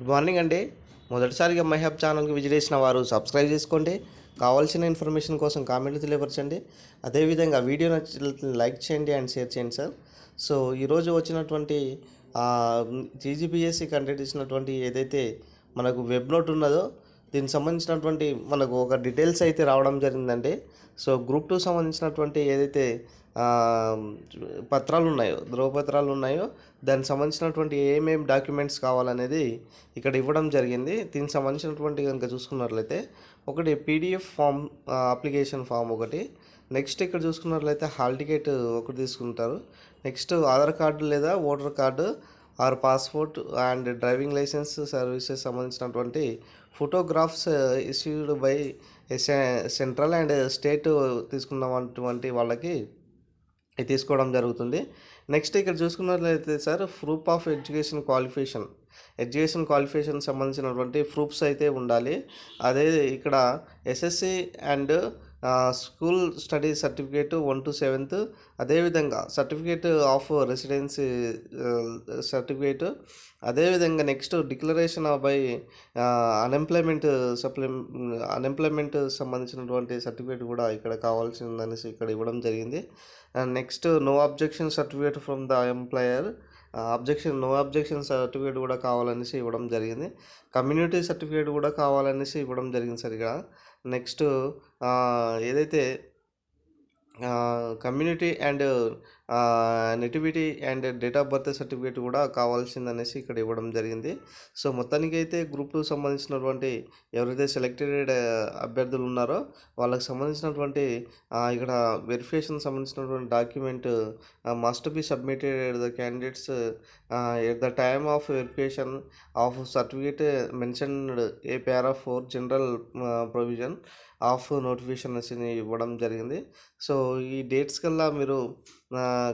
Good morning అండి. మొదటిసారిగా మైహబ్ ఛానల్కి విజిట్ చేసిన వారు సబ్స్క్రైబ్ చేసుకోండి. కావాల్సిన ఇన్ఫర్మేషన్ కోసం కామెంట్లు తెలియపరచండి. అదేవిధంగా వీడియో నచ్చినట్లయితే లైక్ చేయండి అండ్ షేర్ చేయండి సార్. సో ఈరోజు వచ్చినటువంటి జీజీబీఎస్సీ కండక్ట్ చేసినటువంటి ఏదైతే మనకు వెబ్ నోట్ ఉన్నదో దీనికి సంబంధించినటువంటి మనకు ఒక డీటెయిల్స్ అయితే రావడం జరిగిందండి. సో గ్రూప్ టూ సంబంధించినటువంటి ఏదైతే పత్రాలు ఉన్నాయో ధ్రువపత్రాలు ఉన్నాయో దానికి సంబంధించినటువంటి ఏమేమి డాక్యుమెంట్స్ కావాలనేది ఇక్కడ ఇవ్వడం జరిగింది. దీనికి సంబంధించినటువంటి కనుక చూసుకున్నట్లయితే ఒకటి పీడిఎఫ్ ఫామ్ అప్లికేషన్ ఫామ్ ఒకటి. నెక్స్ట్ ఇక్కడ చూసుకున్నట్లయితే హాల్ టికెట్ ఒకటి తీసుకుంటారు. నెక్స్ట్ ఆధార్ కార్డు లేదా voter card or passport and driving licence services సంబంధించినటువంటి photographs issued by central and state తీసుకున్నటువంటి వాళ్ళకి తీసుకోవడం జరుగుతుంది. నెక్స్ట్ ఇక్కడ చూసుకున్నట్లయితే sir proof of education qualification education qualification సంబంధించినటువంటి ప్రూఫ్స్ అయితే ఉండాలి. అదే ఇక్కడ SSC and school study certificate one to seventh. అదేవిధంగా సర్టిఫికేట్ ఆఫ్ రెసిడెన్సీ సర్టిఫికేట్. అదేవిధంగా నెక్స్ట్ డిక్లరేషన్ బై అన్ఎంప్లాయ్మెంట్ సప్లి అన్ఎంప్లాయ్మెంట్ సంబంధించినటువంటి సర్టిఫికేట్ కూడా ఇక్కడ కావాల్సిందనేసి ఇక్కడ ఇవ్వడం జరిగింది. And next no objection certificate from the employer. Objection no objection certificate కూడా కావాలనేసి ఇవ్వడం జరిగింది. కమ్యూనిటీ సర్టిఫికేట్ కూడా కావాలనేసి ఇవ్వడం జరిగింది సార్ ఇక్కడ. నెక్స్ట్ ఏదైతే community and nativity and date of birth certificate కూడా కావాల్సిందనేసి ఇక్కడ ఇవ్వడం జరిగింది. సో మొత్తానికి అయితే గ్రూప్ టూ సంబంధించినటువంటి ఎవరైతే సెలెక్టెడ్ అభ్యర్థులు ఉన్నారో వాళ్ళకి సంబంధించినటువంటి ఇక్కడ వెరిఫికేషన్ సంబంధించినటువంటి document must be submitted the candidates at the time of verification of certificate mentioned a para four general provision of notification అనేసి ఇవ్వడం జరిగింది. సో ఈ డేట్స్ కల్లా మీరు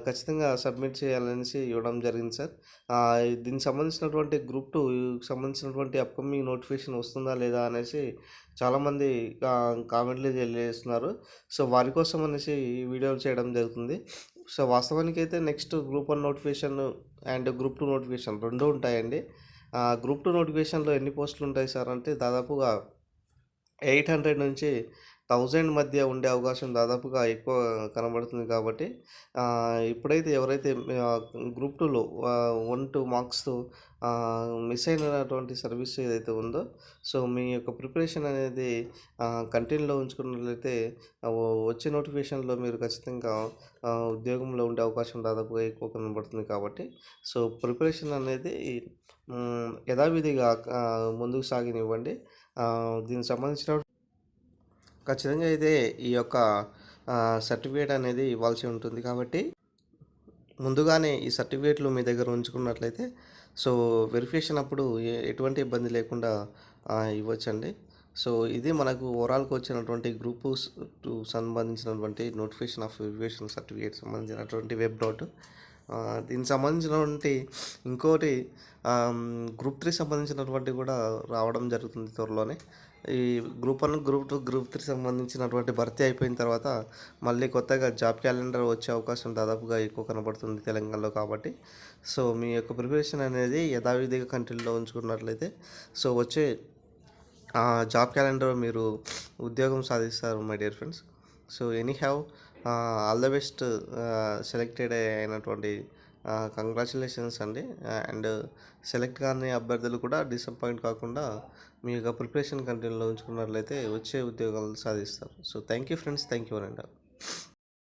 ఖచ్చితంగా సబ్మిట్ చేయాలనేసి ఇవ్వడం జరిగింది సార్. దీనికి సంబంధించినటువంటి గ్రూప్ టూ సంబంధించినటువంటి అప్కమింగ్ నోటిఫికేషన్ వస్తుందా లేదా అనేసి చాలామంది కామెంట్లు తెలియజేస్తున్నారు. సో వారి కోసం అనేసి ఈ వీడియోలు చేయడం జరుగుతుంది. సో వాస్తవానికి అయితే next group one notification and group two notification రెండు ఉంటాయండి. గ్రూప్ టూ నోటిఫికేషన్లో ఎన్ని పోస్టులు ఉంటాయి సార్ అంటే దాదాపుగా ఎయిట్ హండ్రెడ్ నుంచి థౌజండ్ మధ్య ఉండే అవకాశం దాదాపుగా ఎక్కువ కనబడుతుంది కాబట్టి ఇప్పుడైతే ఎవరైతే గ్రూప్ టూలో వన్ టూ మార్క్స్తో మిస్ అయినటువంటి సర్వీస్ ఏదైతే ఉందో సో మీ యొక్క ప్రిపరేషన్ అనేది కంటిన్యూలో ఉంచుకున్నట్లయితే వచ్చే నోటిఫికేషన్లో మీరు ఖచ్చితంగా ఉద్యోగంలో ఉండే అవకాశం దాదాపుగా ఎక్కువ కనబడుతుంది కాబట్టి సో ప్రిపరేషన్ అనేది యథావిధిగా ముందుకు సాగినివ్వండి. దీనికి సంబంధించిన ఖచ్చితంగా అయితే ఈ యొక్క సర్టిఫికేట్ అనేది ఇవ్వాల్సి ఉంటుంది కాబట్టి ముందుగానే ఈ సర్టిఫికేట్లు మీ దగ్గర ఉంచుకున్నట్లయితే సో వెరిఫికేషన్ అప్పుడు ఎటువంటి ఇబ్బంది లేకుండా ఇవ్వచ్చండి. సో ఇది మనకు ఓవరాల్కి వచ్చినటువంటి గ్రూప్ టు సంబంధించినటువంటి నోటిఫికేషన్ ఆఫ్ వెరిఫికేషన్ సర్టిఫికేట్ సంబంధించినటువంటి వెబ్ నోట్. దీనికి సంబంధించినటువంటి ఇంకోటి గ్రూప్ త్రీ సంబంధించినటువంటి కూడా రావడం జరుగుతుంది త్వరలోనే. ఈ group one group two group three సంబంధించినటువంటి భర్తీ అయిపోయిన తర్వాత మళ్ళీ కొత్తగా జాబ్ క్యాలెండర్ వచ్చే అవకాశం దాదాపుగా ఎక్కువ కనబడుతుంది తెలంగాణలో కాబట్టి. సో మీ యొక్క ప్రిపరేషన్ అనేది యథావిధిగా కంటిన్యూలో ఉంచుకున్నట్లయితే సో వచ్చే ఆ జాబ్ క్యాలెండర్ మీరు ఉద్యోగం సాధిస్తారు my dear friends. So anyhow all the best selected అయినటువంటి కంగ్రాచులేషన్స్ అండి. అండ్ సెలెక్ట్ కాని అభ్యర్థులు కూడా డిసప్పాయింట్ కాకుండా మీ యొక్క ప్రిపరేషన్ కంటిన్యూలో ఉంచుకున్నట్లయితే వచ్చే ఉద్యోగాలు సాధిస్తారు. So thank you friends thank you అండి